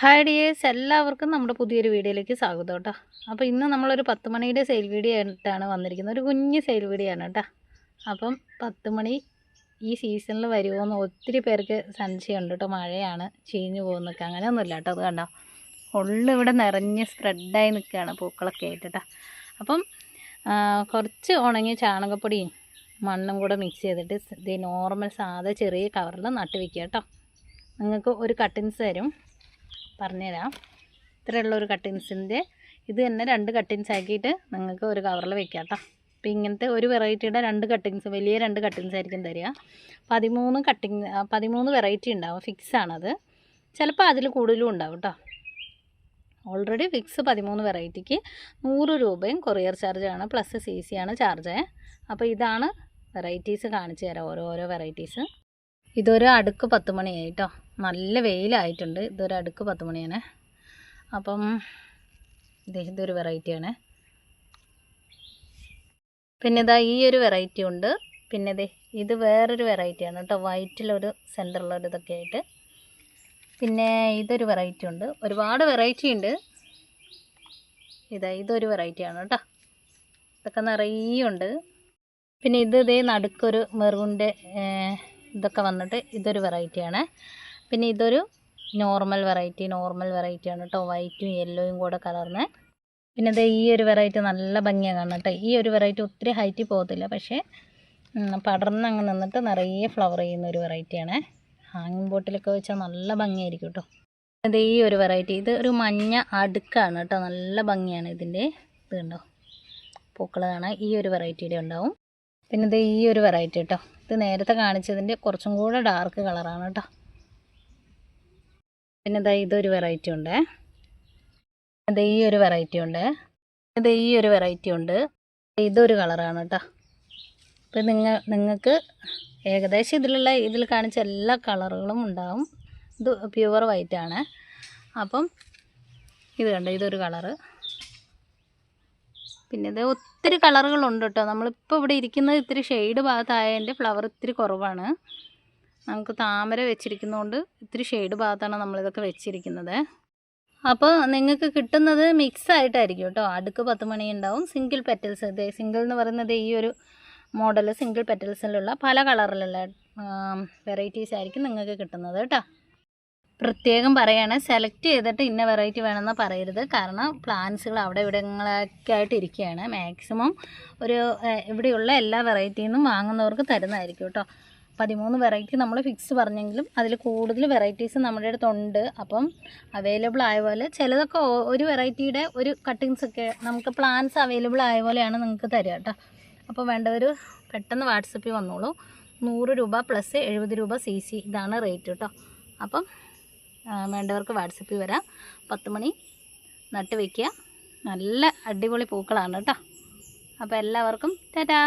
Hi dears എല്ലാവർക്കും നമ്മുടെ പുതിയൊരു വീഡിയോയിലേക്ക് സ്വാഗതം കേട്ടോ. അപ്പോൾ ഇന്ന് നമ്മളൊരു പത്ത് മണിയുടെ സെയിൽ വീഡിയോ ആയിട്ടാണ് വന്നിരിക്കുന്നത്. ഒരു കുഞ്ഞ് സെയിൽ വീഡിയോ ആണ് കേട്ടോ. അപ്പം പത്ത് മണി ഈ സീസണിൽ വരുമോ എന്ന് ഒത്തിരി പേർക്ക് സംശയമുണ്ട് കേട്ടോ. മഴയാണ് ചീഞ്ഞു പോകുന്നൊക്കെ. അങ്ങനെയൊന്നുമില്ല കേട്ടോ അത് കണ്ടോ? ഉള്ളു ഇവിടെ നിറഞ്ഞ് സ്പ്രെഡായി നിൽക്കുകയാണ് പൂക്കളൊക്കെ ആയിട്ട് അപ്പം കുറച്ച് ഉണങ്ങിയ ചാണകപ്പൊടിയും മണ്ണും കൂടെ മിക്സ് ചെയ്തിട്ട് ഇത് നോർമൽ സാധാ ചെറിയ കവറിൽ നട്ട് വയ്ക്കുക കേട്ടോ. നിങ്ങൾക്ക് ഒരു കട്ടിൻസ് തരും. പറഞ്ഞുതരാം. ഇത്രയുള്ള ഒരു കട്ടിങ്സിന്റെ ഇത് തന്നെ രണ്ട് കട്ടിങ്സ് ആക്കിയിട്ട് നിങ്ങൾക്ക് ഒരു കവറിൽ വെക്കാം കേട്ടോ. അപ്പോൾ ഇങ്ങനത്തെ ഒരു വെറൈറ്റിയുടെ രണ്ട് കട്ടിങ്സ് വലിയ രണ്ട് കട്ടിങ്സ് ആയിരിക്കും തരിക. പതിമൂന്ന് കട്ടിങ് പതിമൂന്ന് വെറൈറ്റി ഉണ്ടാവും. ഫിക്സ് ആണത്. ചിലപ്പോൾ അതിൽ കൂടുതലും ഉണ്ടാവും കേട്ടോ. ഓൾറെഡി ഫിക്സ് പതിമൂന്ന് വെറൈറ്റിക്ക് നൂറ് രൂപയും കൊറിയർ ചാർജാണ് പ്ലസ് സി സി ആണ് ചാർജ്. അപ്പോൾ ഇതാണ് വെറൈറ്റീസ് കാണിച്ചു തരാം ഓരോ ഓരോ വെറൈറ്റീസ്. ഇതൊരു അടുക്ക് പത്ത് മണിയായി കേട്ടോ നല്ല വെയിലായിട്ടുണ്ട്. ഇതൊരു അടുക്ക് പത്ത് മണിയാണ്. അപ്പം ഇതൊരു വെറൈറ്റിയാണ് പിന്നെ ഇതാ ഈ ഒരു വെറൈറ്റി ഉണ്ട്. പിന്നെ ഇതേ ഇത് വേറൊരു വെറൈറ്റിയാണ് കേട്ടോ. വൈറ്റിലൊരു സെന്ററിലൊരു ഇതൊക്കെ ആയിട്ട്. പിന്നെ ഇതൊരു വെറൈറ്റി ഉണ്ട്. ഒരുപാട് വെറൈറ്റി ഉണ്ട്. ഇതാ ഇതൊരു വെറൈറ്റിയാണ് കേട്ടോ. ഇതൊക്കെ നിറയെ ഉണ്ട്. പിന്നെ ഇത് ഇതേ നടുക്കൊരു മെറൂണിന്റെ ഇതൊക്കെ വന്നിട്ട് ഇതൊരു വെറൈറ്റിയാണ്. പിന്നെ ഇതൊരു നോർമൽ വെറൈറ്റി നോർമൽ വെറൈറ്റിയാണ് കേട്ടോ വൈറ്റും യെല്ലോയും കൂടെ കലർന്ന്. പിന്നെ ഇത് ഈ ഒരു വെറൈറ്റി നല്ല ഭംഗിയാണ് കാണാം കേട്ടോ ഈ ഒരു വെറൈറ്റി ഒത്തിരി ഹൈറ്റിൽ പോകത്തില്ല. പക്ഷേ പടർന്ന് അങ്ങ് നിന്നിട്ട് നിറയെ ഫ്ലവർ ചെയ്യുന്ന ഒരു വെറൈറ്റിയാണ്. ഹാങ്ങിങ് ബോട്ടിലൊക്കെ വെച്ചാൽ നല്ല ഭംഗിയായിരിക്കും കേട്ടോ ഇത് ഈ ഒരു വെറൈറ്റി. ഇത് ഒരു മഞ്ഞ അടുക്കാണ് കേട്ടോ നല്ല ഭംഗിയാണ് ഇതിന്റെ. ഇത് കണ്ടോ? പൂക്കൾ കാണാൻ ഈ ഒരു വെറൈറ്റിയുടെ ഉണ്ടാവും. പിന്നെ ഇത് ഈ ഒരു വെറൈറ്റി കേട്ടോ ഇത് നേരത്തെ കാണിച്ചതിന്റെ കുറച്ചും കൂടെ ഡാർക്ക് കളറാണ് കേട്ടോ പിന്നെ ഇതാ ഇതൊരു വെറൈറ്റി ഉണ്ട്. ഇത് ഈ ഒരു വെറൈറ്റി ഉണ്ട്. ഇത് ഈ ഒരു വെറൈറ്റി ഉണ്ട്. ഇതൊരു കളറാണ് കേട്ടോ ഇപ്പം നിങ്ങൾ നിങ്ങൾക്ക് ഏകദേശം ഇതിലുള്ള ഇതിൽ കാണിച്ച എല്ലാ കളറുകളും ഉണ്ടാവും. ഇത് പ്യുവർ വൈറ്റ് ആണ്. അപ്പം ഇത് കണ്ടോ ഇതൊരു കളറ് പിന്നെ ഇത് ഒത്തിരി കളറുകളുണ്ട് കേട്ടോ. നമ്മളിപ്പോൾ ഇവിടെ ഇരിക്കുന്നത് ഇത്തിരി ഷെയ്ഡ് ഭാഗത്തായതിന്റെ ഫ്ലവർ ഇത്തിരി കുറവാണ്. നമുക്ക് താമര വെച്ചിരിക്കുന്നതുകൊണ്ട് ഇത്തിരി ഷെയ്ഡ് ഭാഗത്താണ് നമ്മളിതൊക്കെ വെച്ചിരിക്കുന്നത്. അപ്പോൾ നിങ്ങൾക്ക് കിട്ടുന്നത് മിക്സ് ആയിട്ടായിരിക്കും കേട്ടോ. അടുക്ക് പത്ത് മണി ഉണ്ടാവും സിംഗിൾ പെറ്റൽസ് ഇത് സിംഗിൾ എന്ന് പറയുന്നത് ഈ ഒരു മോഡൽ സിംഗിൾ പെറ്റൽസിലുള്ള പല കളറിലുള്ള വെറൈറ്റീസ് ആയിരിക്കും നിങ്ങൾക്ക് കിട്ടുന്നത് കേട്ടോ. പ്രത്യേകം പറയാണ്. സെലക്ട് ചെയ്തിട്ട് ഇന്ന വെറൈറ്റി വേണമെന്ന് പറയരുത്. കാരണം പ്ലാന്റ്സുകൾ അവിടെ ഇവിടങ്ങളൊക്കെ ആയിട്ട് ഇരിക്കുകയാണ്. മാക്സിമം ഒരു ഇവിടെയുള്ള എല്ലാ വെറൈറ്റിയിൽ നിന്നും വാങ്ങുന്നവർക്ക് തരുന്നതായിരിക്കും കേട്ടോ. പതിമൂന്ന് വെറൈറ്റി നമ്മൾ ഫിക്സ് പറഞ്ഞെങ്കിലും അതിൽ കൂടുതൽ വെറൈറ്റീസ് നമ്മുടെ അടുത്തുണ്ട് അപ്പം അവൈലബിൾ ആയ പോലെ ചിലതൊക്കെ ഒരു വെറൈറ്റിയുടെ ഒരു കട്ടിങ്സ് ഒക്കെ നമുക്ക് പ്ലാന്റ്സ് അവൈലബിൾ ആയ പോലെയാണ് നിങ്ങൾക്ക് തരിക കേട്ടോ. അപ്പോൾ വേണ്ടവർ പെട്ടെന്ന് വാട്സപ്പിൽ വന്നോളൂ. നൂറ് രൂപ പ്ലസ് എഴുപത് രൂപ സി സി ഇതാണ് റേറ്റ് കേട്ടോ. അപ്പം വേണ്ടവർക്ക് വാട്സപ്പിൽ വരാം. പത്ത് മണി നട്ട് നല്ല അടിപൊളി പൂക്കളാണ് കേട്ടോ. അപ്പോൾ എല്ലാവർക്കും ടാറ്റാ.